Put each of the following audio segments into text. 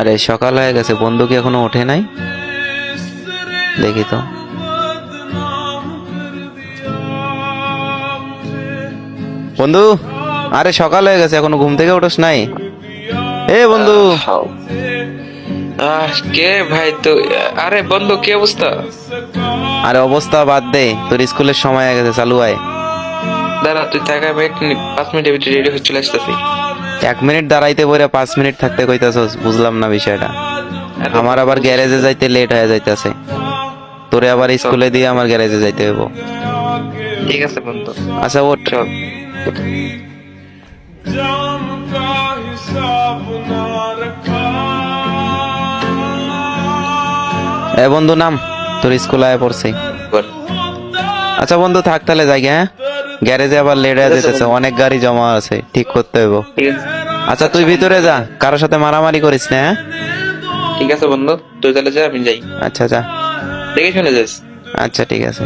আরে সকাল হয়ে গেছে বন্ধু কি এখনও ওঠে নাই? দেখি তো। বন্ধু আরে সকাল হয়ে গেছে এখনও ঘুম থেকে ওঠোস নাই? এ বন্ধু। আহ, কে ভাই তো আরে বন্ধু কি অবস্থা? আরে অবস্থা বাদ দে তোর স্কুলের সময় হয়ে গেছে চালু আয় দাঁড়া তুই থাকা আমি এক মিনিট পাঁচ মিনিটের ভিতরে রেডি হয়ে চলে আসতেছি। এক মিনিট দাঁড়াইতে পরে পাঁচ মিনিট থাকতে কইতাছ বুঝলাম না বিষয়টা। আমার আবার গ্যারেজে যাইতে লেট হয়ে যাইতেছে। তোরে আবার স্কুলে দিয়ে আমার গ্যারেজে যাইতে হইব। ঠিক আছে বন্ধু। আচ্ছা ওঠ। এ বন্ধু নাম? তোর স্কুল আয় পড়ছে। আচ্ছা বন্ধু থাক তাহলে যাই হ্যাঁ? গ্যারেজে আবার লেট হয়ে যেতেছে অনেক গাড়ি জমা আছে ঠিক করতে হইব। ঠিক আছে। আচ্ছা তুই ভিতরে যা। কারোর সাথে মারামারি করিস না হ্যাঁ? ঠিক আছে বন্ধু তুই তাহলে যা আমি যাই। আচ্ছা যা। দেখে শুনে যাস। আচ্ছা ঠিক আছে।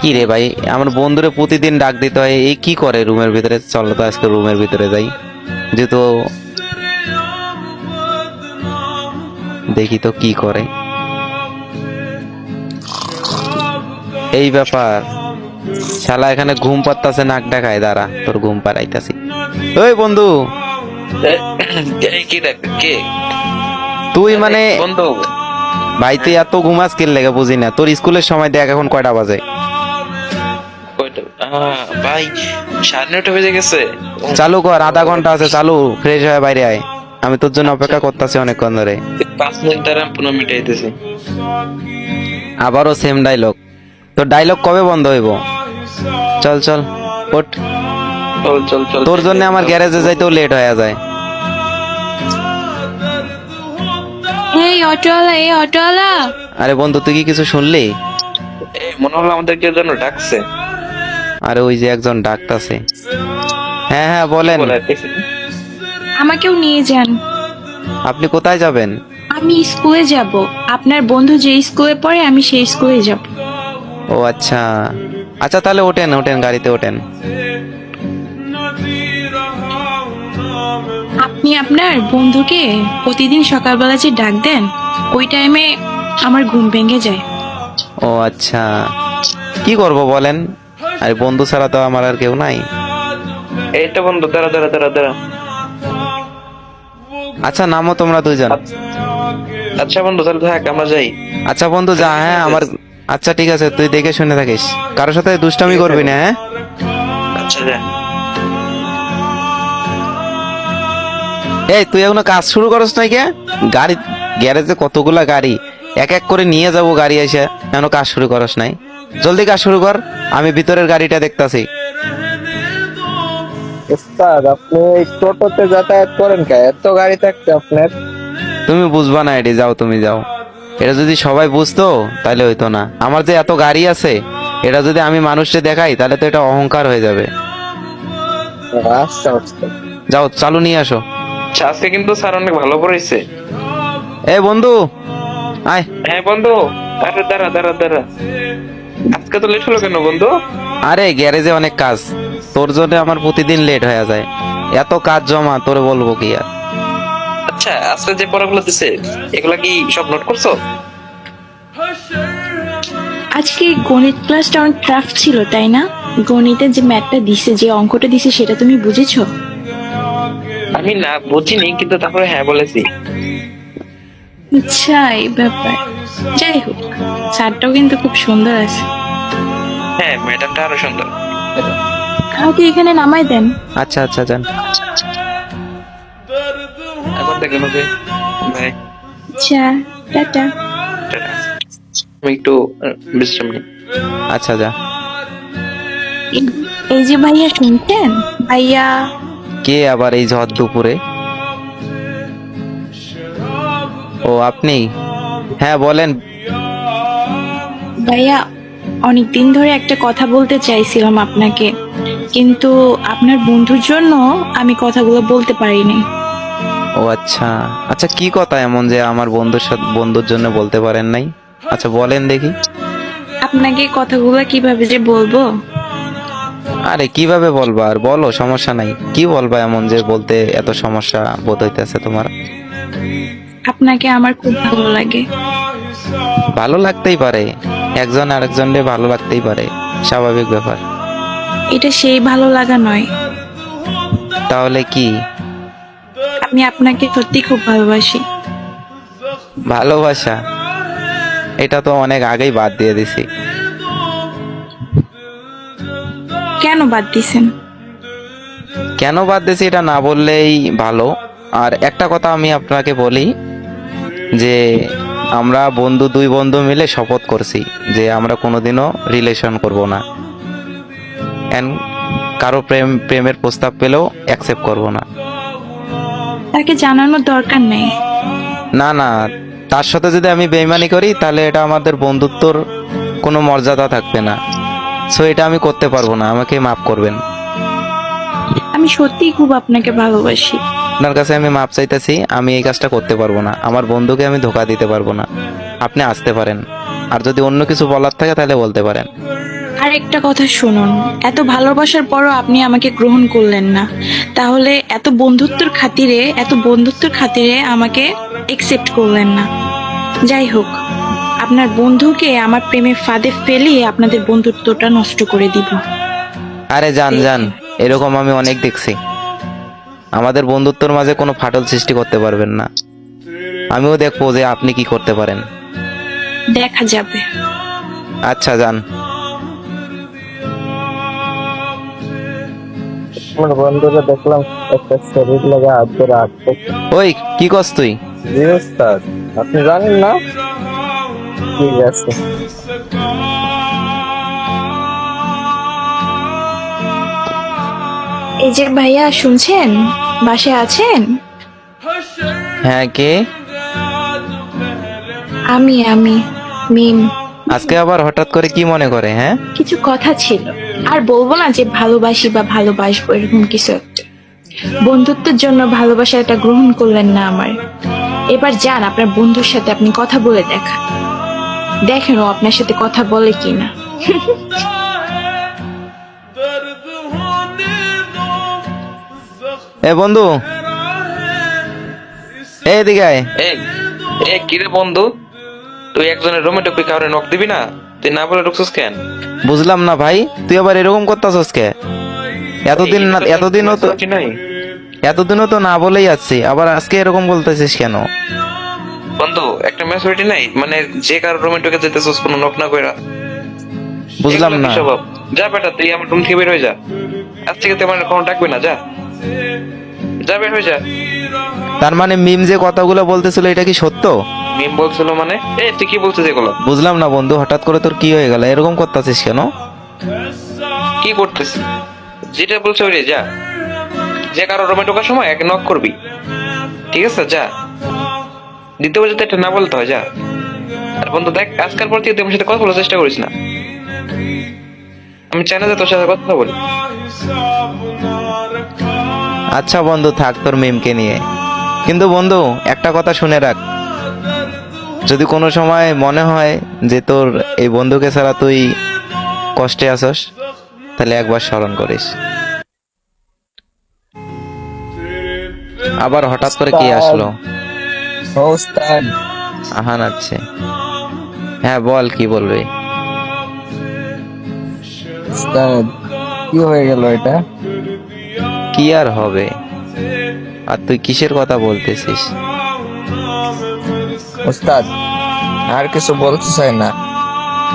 কি রে ভাই আমার বন্ধুরে প্রতিদিন ডাক দিতে হয় এই কি করে রুমের ভিতরে? চলো তো আজকে রুমের ভিতরে যাই। যেহেতু দেখি তো কি করে। এই ব্যাপার। শালা এখানে ঘুম পাত্তাছে নাক ডাকায় দাঁড়া তোর ঘুম পাড়াইতাছি। ওই বন্ধু। কি তুই মানে বন্ধু। ভাই তুই এত ঘুমাস কিল লেগে বুঝি না? তোর স্কুলের সময় দেখ এখন কয়টা বাজে। ভাই সাড়ে নটা বেজে গেছে। চালু কর আধা ঘণ্টা আছে চালু ফ্রেশ হয়ে বাইরে আয়। আমি তোর জন্য অপেক্ষা করতেছি অনেকক্ষণ ধরে। পাঁচ মিনিট দ্বারা আমি পুনঃ মিটাইতেছি আবারও সেম ডায়লগ তোর ডায়লগ কবে বন্ধ হইব? চল চল ওঠ। চল চল চল। তোর জন্য আমার গ্যারেজে যাইতেও লেট হয়ে যায়। এই অটোওয়ালা এই অটোওয়ালা। আরে বন্ধু তুই কি কিছু শুনলি? এই মনে হলো আমাদের কেউ যেন ডাকছে। আরে ওই যে একজন ডাকতাছে। হ্যাঁ হ্যাঁ বলেন। বলে আমাকেও নিয়ে যান। আপনি কোথায় যাবেন? আমি স্কুলে যাব। আপনার বন্ধু যে স্কুলে পড়ে আমি সেই স্কুলে যাব। ও আচ্ছা। আচ্ছা তাহলে ওঠেন ওঠেন গাড়িতে ওঠেন। আপনি আপনার বন্ধুকে প্রতিদিন সকালবেলা যে ডাক দেন ওই টাইমে আমার ঘুম ভেঙে যায়। ও আচ্ছা। কি করব বলেন? আর বন্ধু ছাড়া তো আমার আর কেউ নাই। এই তো বন্ধু দাঁড়া দাঁড়া দাঁড়া দাঁড়া। আচ্ছা নামো তোমরা দুজন। আচ্ছা বন্ধু তাহলে থাক আমরা যাই। আচ্ছা বন্ধু যা হ্যাঁ আমার আচ্ছা ঠিক আছে তুই দেখে শুনে থাকিস। কারোর সাথে দুষ্টামি করবি না হ্যাঁ? আচ্ছা এই তুই এখনও কাজ শুরু করস নাই কে? গাড়ি গ্যারেজে কতগুলা গাড়ি? এক এক করে নিয়ে যাব গাড়ি এসে। এখনও কাজ শুরু করস নাই। জলদি কাজ শুরু কর আমি ভিতরের গাড়িটা দেখতাছি। স্যার আপনি এই টোটোতে যাতায়াত করেন কে? এত গাড়ি থাকছে আপনার। তুমি বুঝবা না এটি যাও তুমি যাও। এটা যদি সবাই বুঝতো তাহলে হইতো না। আমার যে এত গাড়ি আছে এটা যদি আমি মানুষকে দেখাই তাহলে তো এটা অহংকার হয়ে যাবে। আচ্ছা আচ্ছা। যাও চালু নিয়ে আসো। আজকে কিন্তু স্যার অনেক ভালো পড়েছে এই বন্ধু! আয়। হ্যাঁ বন্ধু। আরে দাঁড়া দাঁড়া দাঁড়া। আজকে তো লেট হলো কেন বন্ধু? আরে গ্যারেজে অনেক কাজ। তোর জন্য আমার প্রতিদিন লেট হয়ে যায়। এত কাজ জমা তোরে বলব কি আর? আচ্ছা আজকে যে পড়াগুলো দিছে এগুলা কি সব নোট করছ? আজকে গণিত ক্লাসটা অনেক টাফ ছিল তাই না? গণিতের যে ম্যাথটা দিছে যে অঙ্কটা দিছে সেটা তুমি বুঝেছ? আমি না বুঝিনি কিন্তু তারপরে হ্যাঁ বলেছি। আচ্ছা এই ব্যাপার। যাই হোক স্যারটাও কিন্তু খুব সুন্দর আছে। হ্যাঁ ম্যাডামটা আরও সুন্দর। আমাকে এখানে নামাই দেন। আচ্ছা আচ্ছা যান। ভাই আচ্ছা টাটা। টাটা। আমি একটু বিশ্রাম নিই। আচ্ছা যা। এই- যে ভাইয়া শুনছেন ভাইয়া। কে আবার এই ঝড় দুপুরে? ও আপনি? হ্যাঁ বলেন। ভাইয়া অনেক দিন ধরে একটা কথা বলতে চাইছিলাম আপনাকে। কিন্তু আপনার বন্ধুর জন্য আমি কথাগুলো বলতে পারিনি। ও আচ্ছা। আচ্ছা কি কথা এমন যে আমার বন্ধুর সাথে বন্ধুর জন্য বলতে পারেন নাই? আচ্ছা বলেন দেখি। আপনাকে কথাগুলো কীভাবে যে বলব? আরে কীভাবে বলবা? আর বলো সমস্যা নাই। কি বলবা এমন যে বলতে এত সমস্যা বোধ হইতেছে তোমার? আপনাকে আমার খুব ভালো লাগে। ভালো লাগতেই পারে। একজন আরেকজনকে ভালো লাগতেই পারে। স্বাভাবিক ব্যাপার। এটা সেই ভালো লাগা নয়। তাহলে কি? আমি আপনাকে সত্যি খুব ভালোবাসি। ভালোবাসা? এটা তো অনেক আগেই বাদ দিয়ে দিছি। কেন বাদ দিছেন? কেন বাদ দিছি এটা না বললেই ভালো। আর একটা কথা আমি আপনাকে বলি যে আমরা বন্ধু দুই বন্ধু মিলে শপথ করছি যে আমরা কোনোদিনও রিলেশন করব না। এন্ড কারও প্রেম প্রেমের প্রস্তাব পেলেও অ্যাকসেপ্ট করব না। তাকে জানানোর দরকার নেই। না না তার সাথে যদি আমি বেইমানি করি তাহলে এটা আমাদের বন্ধুত্বর কোনো মর্যাদা থাকবে না। সো এটা আমি করতে পারব না আমাকে মাফ করবেন। আমি সত্যিই খুব আপনাকে ভালোবাসি। আপনার কাছে আমি মাপ চাইতেছি আমি এই কাজটা করতে পারব না। আমার বন্ধুকে আমি ধোকা দিতে পারব না। আপনি আসতে পারেন। আর যদি অন্য কিছু বলার থাকে তাহলে বলতে পারেন। আর একটা কথা শুনুন। এত ভালোবাসার পরও আপনি আমাকে গ্রহণ করলেন না। তাহলে এত বন্ধুত্বর খাতিরে এত বন্ধুত্বর খাতিরে আমাকে একসেপ্ট করলেন না। যাই হোক আপনার বন্ধুকে আমার প্রেমে ফাঁদে ফেলিয়ে আপনাদের বন্ধুত্বটা নষ্ট করে দিব। আরে যান যান। এরকম আমি অনেক দেখছি। আমাদের বন্ধুত্বর মাঝে কোনো ফাটল সৃষ্টি করতে পারবেন না। আমিও দেখব যে আপনি কি করতে পারেন। দেখা যাবে। আচ্ছা যান। আমার বন্ধুরা দেখলাম একটা শরীর লাগা হাত ধরে ওই কি কস তুই? জি ওস্তাদ। আপনি জানেন না? ঠিক আছে। এই যে ভাইয়া শুনছেন? বাসায় আছেন? হ্যাঁ কে? আমি আমি মিম। আজকে আবার হঠাৎ করে কি মনে করে হ্যাঁ? কিছু কথা ছিল। আর বলব না যে ভালোবাসি বা ভালোবাসবো এরকম কিছু বন্ধুত্বের জন্য ভালোবাসা এটা গ্রহণ করলেন না আমার। এবার যান আপনার বন্ধুর সাথে আপনি কথা বলে দেখা দেখেন ও আপনার সাথে কথা বলে কি না এ বন্ধু এদিকে আয়। এ কিরে বন্ধু? তুই একজনের রুমে ঢুকবি কাউরে নক দিবি না? তুই না বলে ঢুকছিস কেন? বুঝলাম না ভাই তুই আবার এরকম করতাছস কে? এতদিন না এতদিনও তো কি নাই? এতদিনও তো না বলেই আসছি আবার আজকে এরকম বলতেছিস কেন? বন্ধু একটা ম্যাচুরিটি নাই? মানে যে কারও রুমে ঢুকে যেতেছিস কোনো নক না কইরা। বুঝলাম না। যা বেটা তুই আমার রুম থেকে বের হয়ে যা। আজ থেকে তুই আমার কোনো ডাকবি না যা। যা বের হয়ে যা। তার মানে মিম যে কথাগুলো বলতেছিল এটা কি সত্য? মিম বলছিল মানে? এ তুই কি বলছিস এগুলো? বুঝলাম না বন্ধু হঠাৎ করে তোর কি হয়ে গেল? এরকম করতেছিস কেন? কি করতেছিস? যেটা বলছে ওই যা। যে কারও রুমে ঢোকার সময় এক নক করবি। ঠিক আছে যা। দ্বিতীয় বছর এটা না বলতে হয় যা। আর বন্ধু দেখ আজকাল পর থেকে তোমার সাথে কথা বলার চেষ্টা করিস না। আমি চাই না যে তোর সাথে কথা বলি। আচ্ছা বন্ধু থাক তোর মিমকে নিয়ে। কিন্তু বন্ধু একটা কথা শুনে রাখ। যদি কোনো সময় মনে হয় যে তোর এই বন্ধুকে ছাড়া তুই কষ্টে আসস তাহলে একবার স্মরণ করিস। আবার হঠাৎ করে কি আসলো? আহান আছে। হ্যাঁ বল কি বলবি? কি হয়ে গেল এটা? কি আর হবে? আর তুই কিসের কথা বলতেছিস? ওস্তাদ আর কিছু বলতে চাই না।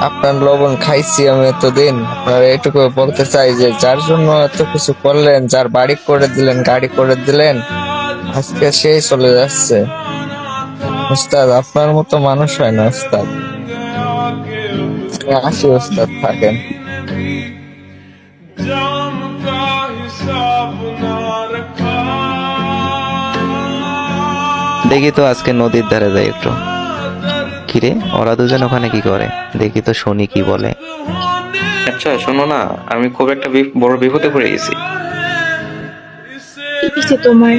আপনার লবণ খাইছি আমি এতদিন। আপনার এটুকু বলতে চাই যে, যার জন্য এত কিছু করলেন, যার বাড়ি করে দিলেন, গাড়ি করে দিলেন, আজকে সেই চলে যাচ্ছে। ওস্তাদ আপনার মতো মানুষ হয় না ওস্তাদ আসি ওস্তাদ থাকেন। দেখি তো আজকে নদীর ধারে যাই একটু। কিরে ওরা দুজন ওখানে কি করে? দেখি তো শুনি কি বলে। আচ্ছা শোনো না আমি খুব একটা বড় বিপদে পড়ে গেছি। তোমার?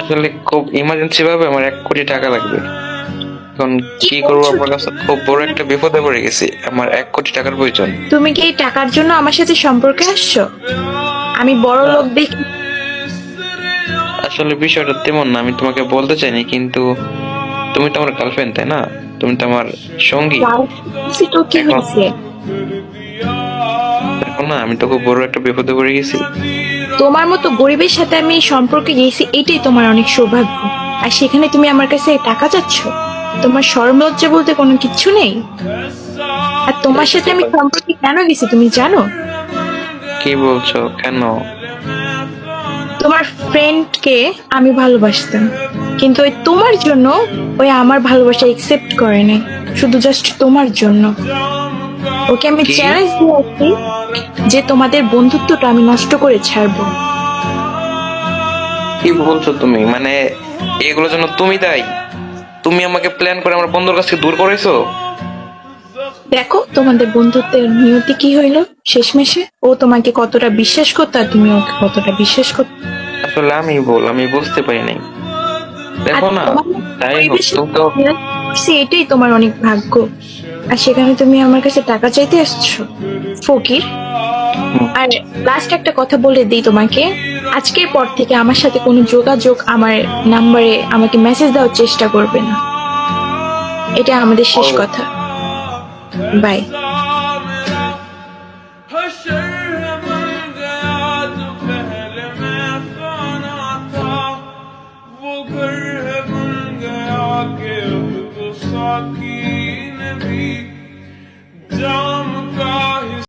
আসলে খুব ইমার্জেন্সি ভাবে আমার এক কোটি টাকা লাগবে। এখন কি করব আপনার কাছে? খুব বড় একটা বিপদে পড়ে গেছি আমার এক কোটি টাকার প্রয়োজন। তুমি কি এই টাকার জন্য আমার সাথে সম্পর্কে আসছো? আমি বড় লোক দেখি আসলে বিষয়টা তেমন না আমি তোমাকে বলতে চাইনি কিন্তু তুমি তো আমার গার্লফ্রেন্ড তাই না? তুমি তো আমার সঙ্গী। দেখো না আমি তো খুব বড় একটা বিপদে পড়ে গেছি। তোমার মতো গরিবের সাথে আমি সম্পর্কে গেছি এটাই তোমার অনেক সৌভাগ্য। আর সেখানে তুমি আমার কাছে টাকা চাচ্ছ? তোমার শরম বলতে কোনো কিচ্ছু নেই? আর তোমার সাথে আমি সম্পর্কে কেন গেছি তুমি জানো? কি বলছো? কেন? তোমার ফ্রেন্ডকে আমি ভালোবাসতাম। কিন্তু ওই তোমার জন্য ওই আমার ভালোবাসা একসেপ্ট করে নাই। শুধু জাস্ট তোমার জন্য। ওকে আমি চ্যালেঞ্জ দিয়েছি যে তোমাদের বন্ধুত্বটা আমি নষ্ট করে ছাড়বো। কি বলছো তুমি? মানে এগুলোর জন্য তুমি দায়ী। তুমি আমাকে প্ল্যান করে আমার বন্ধুর কাছ থেকে দূর করেছ দেখো তোমাদের বন্ধুত্বের নিয়তি কি হইল? শেষমেশে? ও তোমাকে কতটা বিশ্বাস করতো আর তুমি ওকে কতটা বিশ্বাস করতে আসলে আমি বল আমি বুঝতে পারি নাই। দেখো না তাই তো এটাই তোমার অনেক ভাগ্য। আর সেখানে তুমি আমার কাছে টাকা চাইতে আসছো ফকির। আর লাস্ট একটা কথা বলে দিই তোমাকে। আজকের পর থেকে আমার সাথে কোনো যোগাযোগ আমার নাম্বারে আমাকে মেসেজ দেওয়ার চেষ্টা করবে না। এটা আমাদের শেষ কথা। বাই